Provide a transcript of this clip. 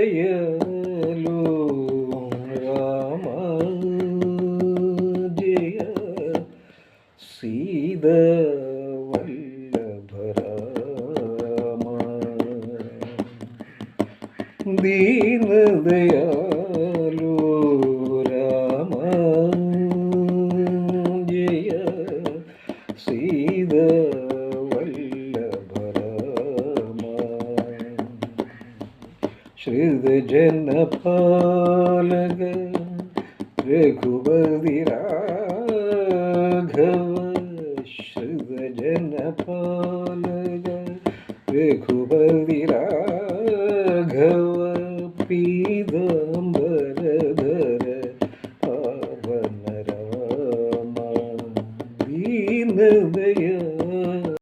ദീനദയാലോ രാമ ജയ സീത വല്ലഭരാമ ദീനദയാലോ രാമ ജയ സീത श्रीजन पालग रघुपति राघव पाल पालग रघुपति राघव पीदम्बर धर पावन राम दीन दया